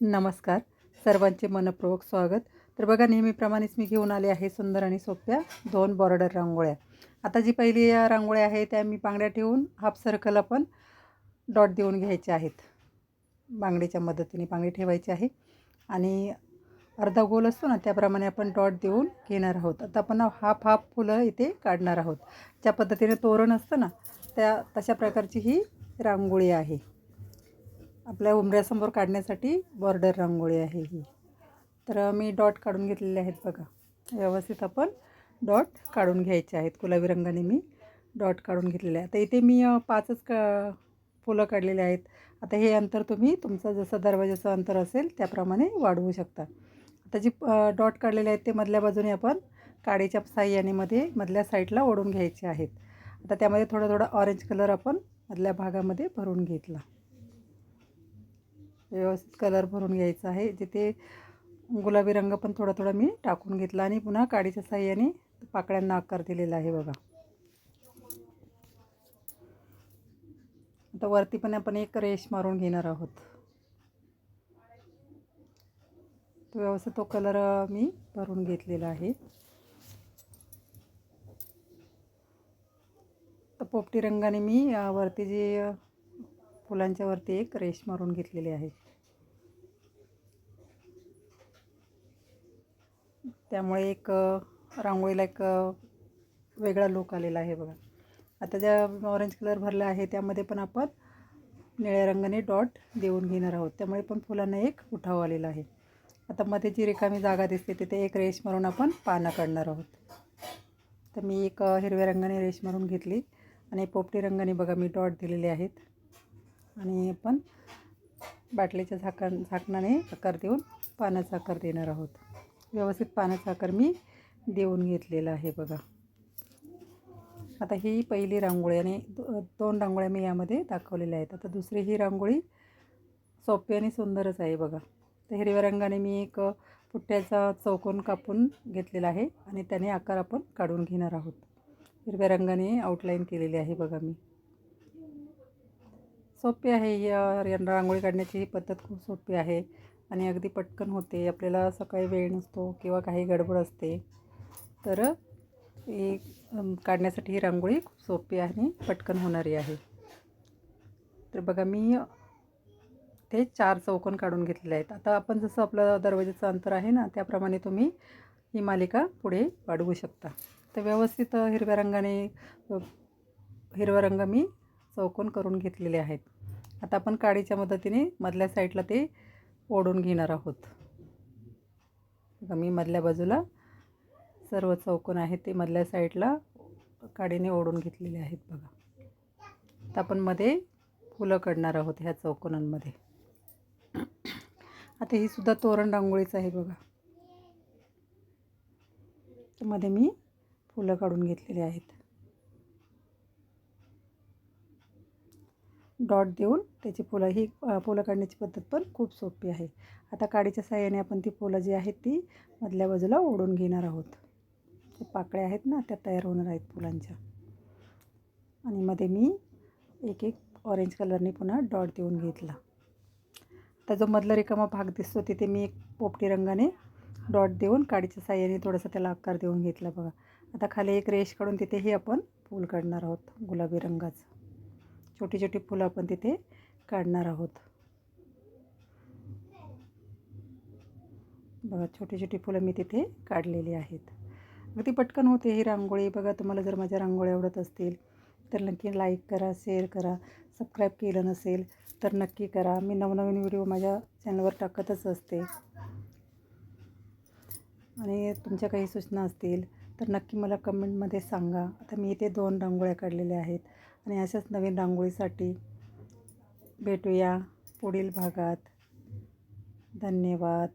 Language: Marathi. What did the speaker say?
नमस्कार. सर्वांचे मनपूर्वक स्वागत. तर बघा नेहमीप्रमाणेच मी घेऊन आले आहे सुंदर आणि सोप्या दोन बॉर्डर रांगोळ्या. आता जी पहिली या रांगोळ्या आहे त्या मी बांगड्या ठेवून हाफ सर्कल आपण डॉट देऊन घ्यायचे आहेत. बांगडीच्या मदतीने बांगडी ठेवायची आहे. आणि अर्धा गोल असतो ना त्याप्रमाणे आपण डॉट देऊन घेणार आहोत. आता आपण हाफ हाफ फुलं इथे काढणार आहोत. ज्या पद्धतीने तोरण असतं ना त्या तशा प्रकारची ही रांगोळी आहे. आपल्या उंबऱ्यासमोर काढण्यासाठी बॉर्डर रांगोळी आहे ही. तर मी डॉट काढून घेतलेले आहेत बघा. व्यवस्थित आपण डॉट काढून घ्यायचे आहेत. गुलाबी रंगाने मी डॉट काढून घेतलेले आहे आता इथे मी पाचच का फुलं काढलेले आहेत. आता हे अंतर तुम्ही तुमचं जसं दरवाजाचं अंतर असेल त्याप्रमाणे वाढवू शकता. आता जी डॉट काढलेले आहेत ते मधल्या बाजूने आपण काडीच्या साह्याने मध्ये मधल्या साईडला ओढून घ्यायचे आहेत. आता त्यामध्ये थोडा थोडा ऑरेंज कलर आपण मधल्या भागामध्ये भरून घेतला. व्यवस्थित कलर भरून घ्यायचा आहे. जिथे गुलाबी रंग पण थोडा थोडा मी टाकून घेतला आणि पुन्हा काडीच्या साह्याने पाकळ्यांना आकार दिलेला आहे बघा. आता वरती पण आपण एक रेश मारून घेणार आहोत. तो व्यवस्थित तो कलर मी भरून घेतलेला आहे. तर पोपटी रंगाने मी वरती जी फुलांच्या वरती एक रेश मारून घेतलेली आहे. त्यामुळे एक रांगोळीला एक वेगळा लुक आलेला आहे बघा. आता ज्या ऑरेंज कलर भरला आहे त्यामध्ये पण आपण निळ्या रंगाने डॉट देऊन घेणार आहोत. त्यामुळे पण फुलांना एक उठाव आलेला आहे. आता मध्ये जी रिकामी जागा दिसते तिथे एक रेश मारून आपण पानं काढणार आहोत. तर मी एक हिरव्या रंगाने रेश मारून घेतली आणि पोपटी रंगाने बघा मी डॉट दिलेले आहेत. आणि आपण बाटलीच्या झाकण झाकणाने आकार देऊन पानाचा आकार देणार आहोत. व्यवस्थित पानाचा आकार मी देऊन घेतलेला आहे बघा. आता ही पहिली रांगोळी आणि दो दोन रांगोळ्या मी यामध्ये दाखवलेल्या आहेत. आता दुसरी ही रांगोळी सोपी आणि सुंदरच आहे बघा. तर हिरव्या रंगाने मी एक पुट्ट्याचा चौकोन कापून घेतलेला आहे आणि त्याने आकार आपण काढून घेणार आहोत. हिरव्या रंगाने आउटलाईन केलेली आहे बघा मी. सोपी आहे ही रांगोळी काढण्याची ही पद्धत खूप सोपी आहे. आणि अगदी पटकन होते. आपल्याला सकाळी वेळ नसतो किंवा काही गडबड असते. तर ही काढण्यासाठी ही रांगोळी खूप सोपी आणि पटकन होणारी आहे. तर बघा मी ते चार चौकोन काढून घेतलेले आहेत. आता आपण जसं आपलं दरवाजाचं अंतर आहे ना त्याप्रमाणे तुम्ही ही मालिका पुढे वाढवू शकता. तर व्यवस्थित हिरव्या रंगाने हिरवा रंग मी चौकोन करून घेतलेले आहेत. आता आपण काडीच्या मदतीने मधल्या साईडला ते ओढून घेणार आहोत. मी मधल्या बाजूला सर्व चौकोन आहेत ते मधल्या साईडला काडीने ओढून घेतलेले आहेत बघा. आता आपण मध्ये फुलं काढणार आहोत ह्या चौकोनांमध्ये. आता ही सुद्धा तोरण रांगोळीच आहे बघा. मध्ये मी फुलं काढून घेतलेली आहेत. डॉट देऊन त्याची फुलं ही फुलं काढण्याची पद्धत पण खूप सोपी आहे. आता काडीच्या साह्याने आपण ती फुलं जी आहेत ती मधल्या बाजूला ओढून घेणार आहोत. ते पाकळ्या आहेत ना त्या तयार होणार आहेत फुलांच्या. आणि मध्ये मी एक एक ऑरेंज कलरने पुन्हा डॉट देऊन घेतला. आता जो मधला रिकामा भाग दिसतो तिथे मी एक पोपटी रंगाने डॉट देऊन काडीच्या साह्याने थोडासा त्याला आकार देऊन घेतला बघा. आता खाली एक रेश काढून तिथेही आपण फूल काढणार आहोत गुलाबी रंगाचं. छोटी छोटी फुलं आपण तिथे काढणार आहोत. बघा छोटी छोटी फुलं मी तिथे काढलेली आहेत. अगदी पटकन होते ही रांगोळी. बघा तुम्हाला जर माझ्या रांगोळ्या आवडत असतील तर नक्की लाईक करा शेअर करा सबस्क्राईब केलं नसेल तर नक्की करा. मी नवनवीन व्हिडिओ माझ्या चॅनलवर टाकतच असते. आणि तुमच्या काही सूचना असतील तर नक्की मला कमेंटमध्ये सांगा. आता मी इथे दोन रांगोळ्या काढलेल्या आहेत. आणि अशाच नवीन रांगोळीसाठी भेटूया पुढील भागात. धन्यवाद.